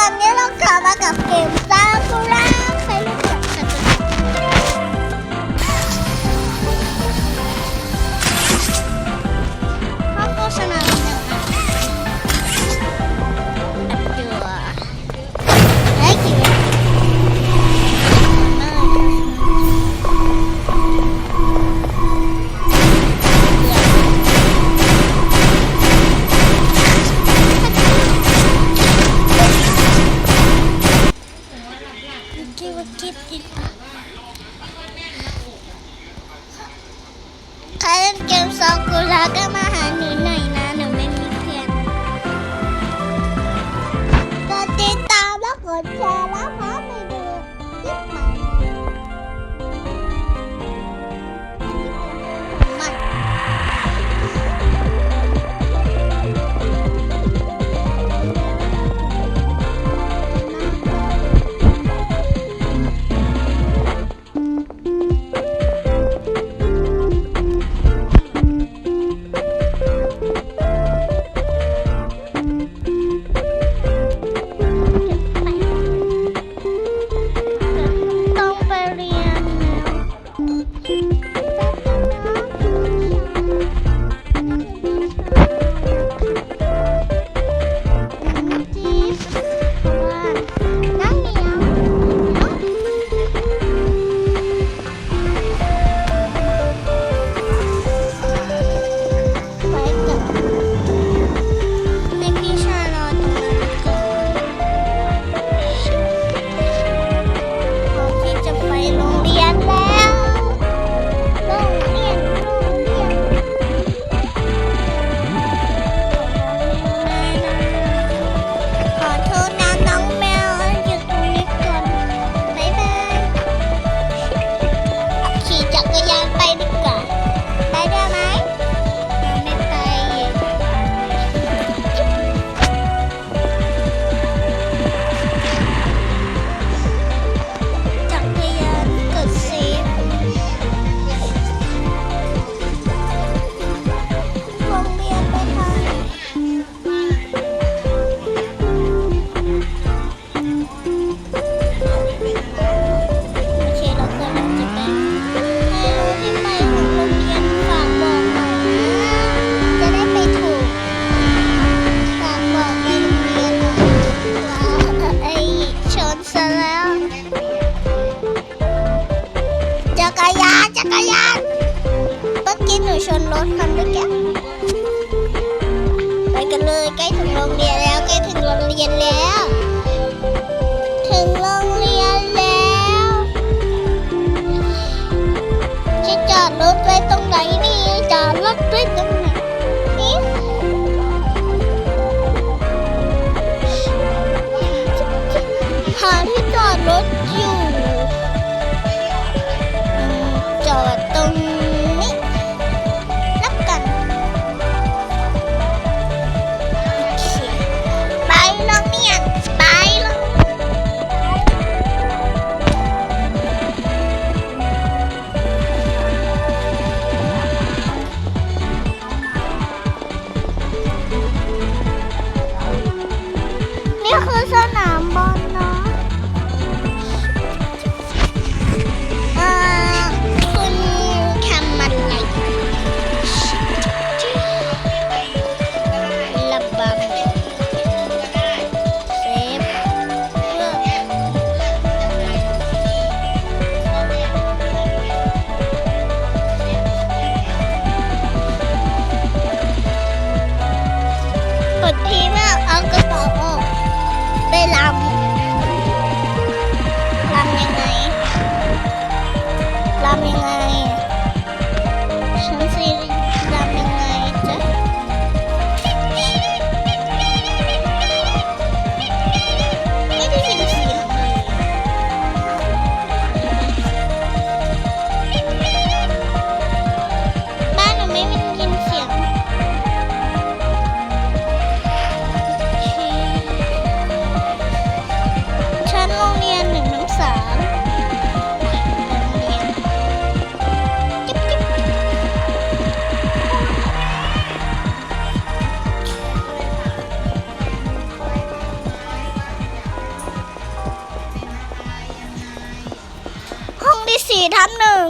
วันนี้เรากลับมากับเกมสร้างสุรา พี่ว่าเก็บอีกใครเล่นเกมซองกุลาก็มาหาหนูหน่อย love you. สี่ทับหนึ่ง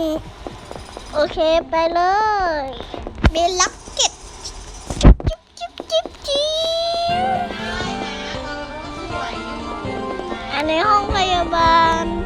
โอเคไปเลยเบล็อกเก็ตจิ๊บจิ๊บจิ๊บจิ๊บอันนห้องพยาบาล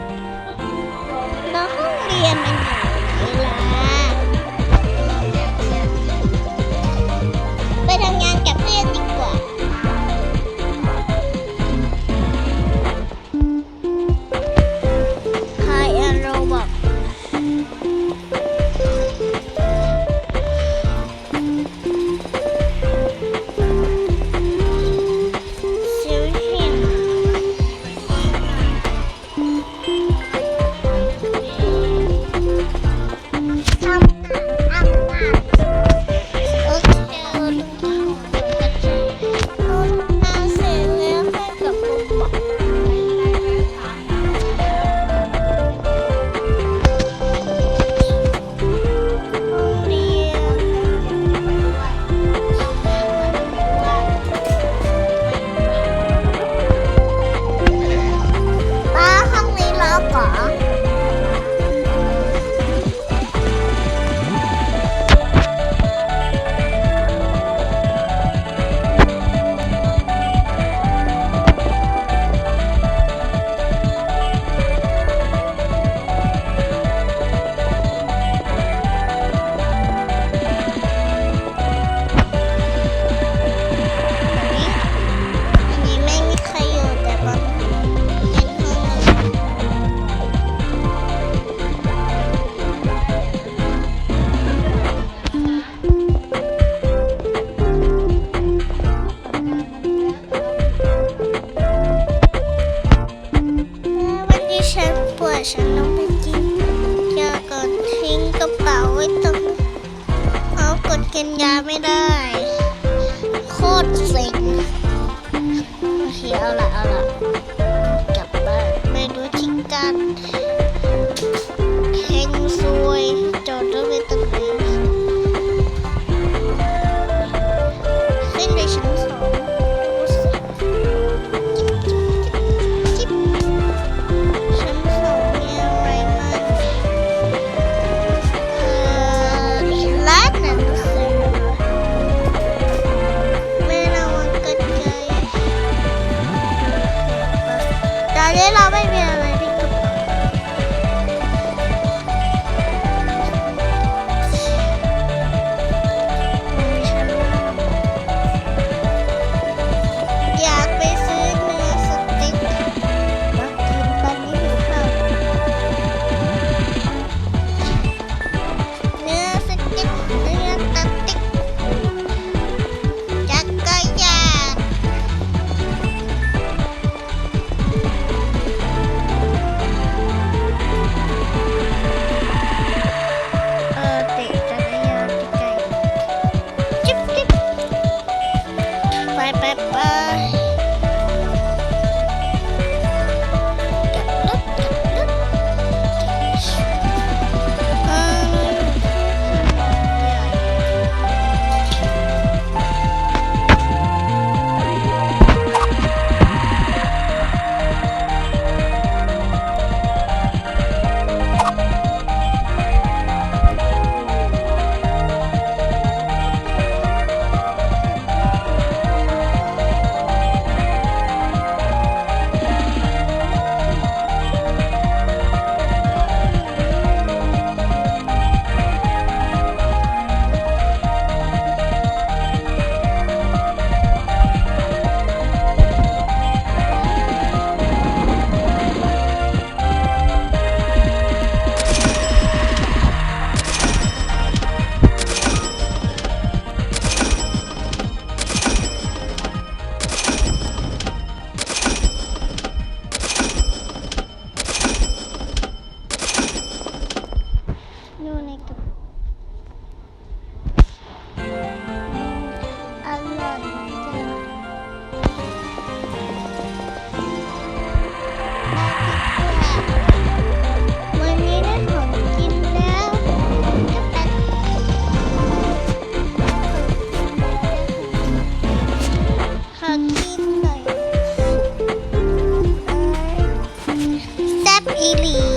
ดกินยาไม่ได้ โคตรเซ็งโอเคเอาละเอาละ ini.